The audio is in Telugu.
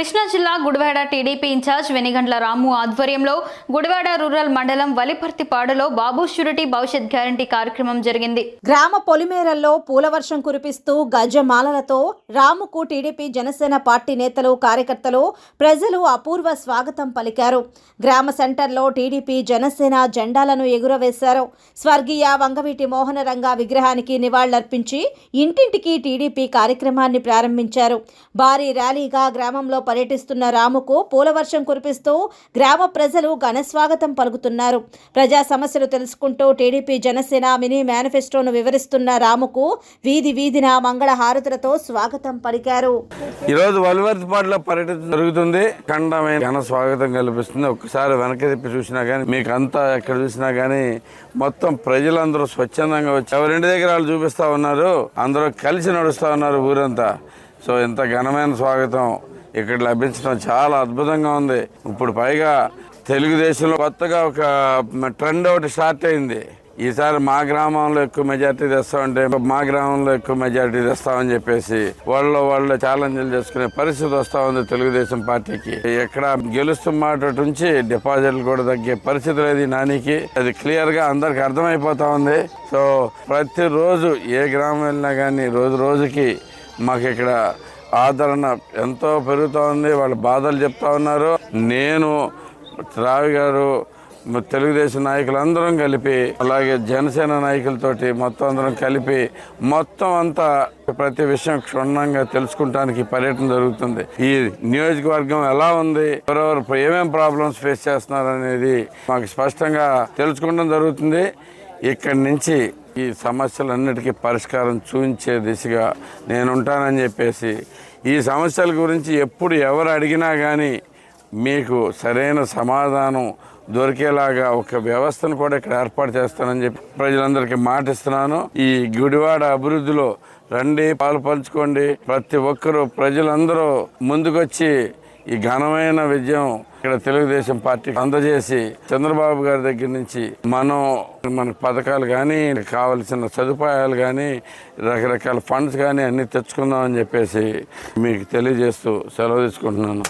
కృష్ణా జిల్లా గుడివాడ టీడీపీ ఇన్ఛార్జ్ వెనిగండ్ల రాము ఆధ్వర్యంలో గుడివాడ రూరల్ మండలం వలిపర్తిపాడులో బాబు షూరిటీ భవిష్యత్ గ్యారంటీ కార్యక్రమం జరిగింది. గ్రామ పొలిమేరల్లో పూలవర్షం కురిపిస్తూ గజమాలలతో రాముకు టీడీపీ జనసేన పార్టీ నేతలు కార్యకర్తలు ప్రజలు అపూర్వ స్వాగతం పలికారు. గ్రామ సెంటర్లో టీడీపీ జనసేన జెండాలను ఎగురవేశారు. స్వర్గీయ వంగవీటి మోహనరంగ విగ్రహానికి నివాళులర్పించి ఇంటింటికి టీడీపీ కార్యక్రమాన్ని ప్రారంభించారు. భారీ ర్యాలీగా గ్రామంలో పర్యటిస్తున్న రాముకు పూలవర్షం కురిపిస్తూ గ్రామ ప్రజలు ఘనస్వాగతం పలుకుతున్నారు. ప్రజా సమస్యలు తెలుసుకుంటూ టీడీపీ జనసేన మినీ మేనిఫెస్టోను వివరిస్తున్న రాముకు వీధి వీధిన మంగళ హారతులతో స్వాగతం పలికారు. ఈరోజు వలివర్తిపాడులో పర్యటన జరుగుతుంది. ఖండమైన ఘన స్వాగతం కల్పిస్తుంది. ఒక్కసారి వెనక తిప్పి చూసినా కానీ మీకు అంతా ఎక్కడ చూసినా కానీ మొత్తం ప్రజలందరూ స్వచ్ఛందంగా వచ్చి ఎవరింటి దగ్గర వాళ్ళు చూపిస్తా ఉన్నారు? అందరూ కలిసి నడుస్తూ ఉన్నారు ఊరంతా. సో ఇంత ఘనమైన స్వాగతం ఇక్కడ లభించడం చాలా అద్భుతంగా ఉంది. ఇప్పుడు పైగా తెలుగుదేశంలో కొత్తగా ఒక ట్రెండ్ ఒకటి స్టార్ట్ అయింది. ఈసారి మా గ్రామంలో ఎక్కువ మెజార్టీ తెస్తామంటే మా గ్రామంలో ఎక్కువ మెజార్టీ తెస్తామని చెప్పేసి వాళ్ళు వాళ్ళు ఛాలెంజ్లు చేసుకునే పరిస్థితి వస్తూ ఉంది తెలుగుదేశం పార్టీకి. ఎక్కడ గెలుస్తున్నమాట నుంచి డిపాజిట్లు కూడా తగ్గే పరిస్థితి లేదు నానికి. అది క్లియర్గా అందరికి అర్థమైపోతా ఉంది. సో ప్రతిరోజు ఏ గ్రామం వెళ్ళినా కానీ రోజు రోజుకి మాకు ఇక్కడ ఆదరణ ఎంతో పెరుగుతూ ఉంది వాళ్ళ బాధలు చెప్తా ఉన్నారు. నేను రావి గారు తెలుగుదేశం నాయకులందరం కలిపి అలాగే జనసేన నాయకులతోటి మొత్తం అందరం కలిపి మొత్తం అంతా ప్రతి విషయం క్షుణ్ణంగా తెలుసుకుంటానికి పర్యటన జరుగుతుంది. ఈ నియోజకవర్గం ఎలా ఉంది ఎవరెవరు ఏమేం ప్రాబ్లమ్స్ ఫేస్ చేస్తున్నారు అనేది మాకు స్పష్టంగా తెలుసుకోవడం జరుగుతుంది. ఇక్కడి నుంచి ఈ సమస్యలన్నిటికీ పరిష్కారం చూపించే దిశగా నేను ఉంటానని చెప్పేసి ఈ సమస్యల గురించి ఎప్పుడు ఎవరు అడిగినా కానీ మీకు సరైన సమాధానం దొరికేలాగా ఒక వ్యవస్థను కూడా ఇక్కడ ఏర్పాటు చేస్తానని చెప్పి ప్రజలందరికీ మాటిస్తున్నాను. ఈ గుడివాడ అభివృద్ధిలో రండి పాలు పంచుకోండి. ప్రతి ఒక్కరూ ప్రజలందరూ ముందుకొచ్చి ఈ ఘనమైన విజయం ఇక్కడ తెలుగుదేశం పార్టీ అందజేసి చంద్రబాబు గారి దగ్గర నుంచి మనం మన పథకాలు కానీ కావలసిన సదుపాయాలు కానీ రకరకాల ఫండ్స్ కానీ అన్ని తెచ్చుకుందామని చెప్పేసి మీకు తెలియజేస్తూ సెలవు తీసుకుంటున్నాను.